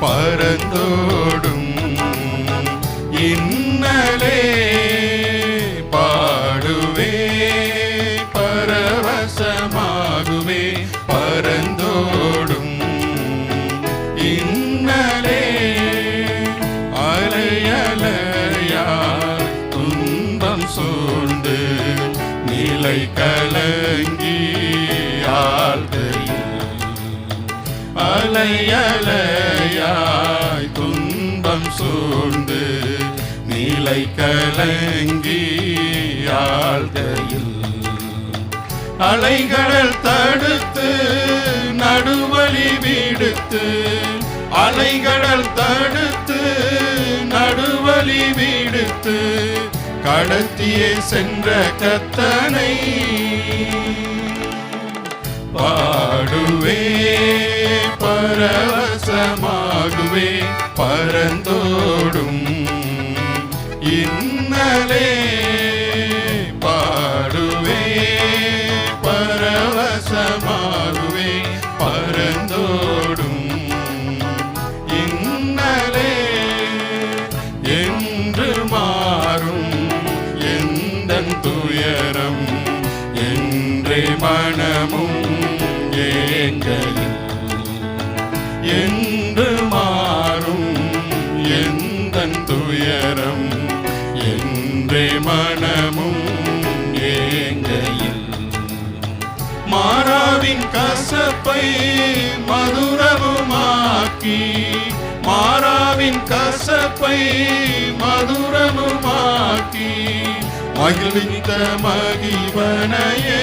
பரந்தோடும். இன்னலே பாடுவே பரவசமாகுவே பரந்தோடும். இன்னலே அலையலையா துன்பம் சூழ்ந்து நிலை கலங்கி அலையலையாய் துன்பம் சூழ்ந்து நீலை கலங்கி ஆழ்கையில். அலைகடல் தடுத்து நடுவழி விடுத்து அலைகடல் தடுத்து நடுவழி விடுத்து கடத்தியே சென்ற கத்தனை பரவசமாகுவே பரந்தோடும். இன்னலே பாடுவே பரவசமாகுவே பரந்தோடும். இன்னலே என்று மாறும் எந்த துயரம் என்றே மனமும் ஏங்கையில் என்று மாறும் எந்த துயரம் என்றே மனமும் ஏங்கையில். மாறாவின் கசப்பை மதுரமுமாக்கி மாறாவின் கசப்பை மதுரமுமாக்கி மகிழ்வித்த மகிவனையே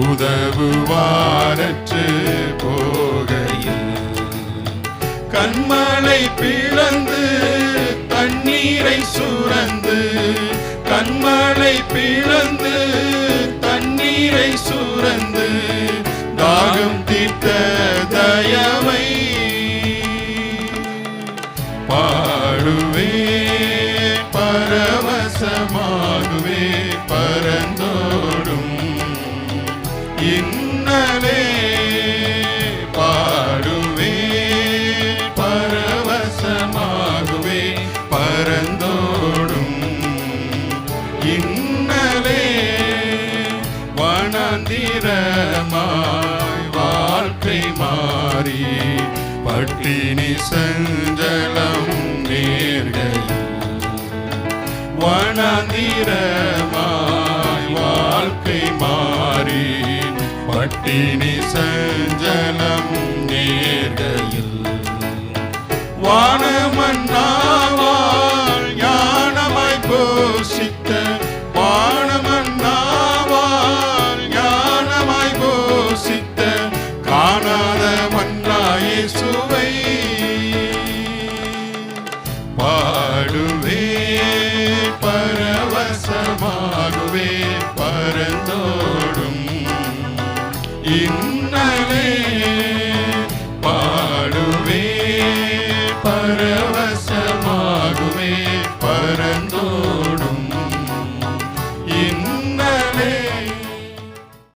உதவுவாரற்று போகையில். கண்மலை பிளந்து தண்ணீரை சுரந்து கண்மலை பிளந்து மந்திரமாய் வாழ்க்கை மாறி பட்டினி சஞ்சலம் நேர்கள். வனந்திரமாய் வாழ்க்கை மாறி பட்டினி சஞ்சலம் நேர்கையில் வானமன்னாவால் ஞானமாய் போஷித்த மன்றாயே சுவை பாடுவே பரவசமாகுவே பரந்தோடும். இன்னலே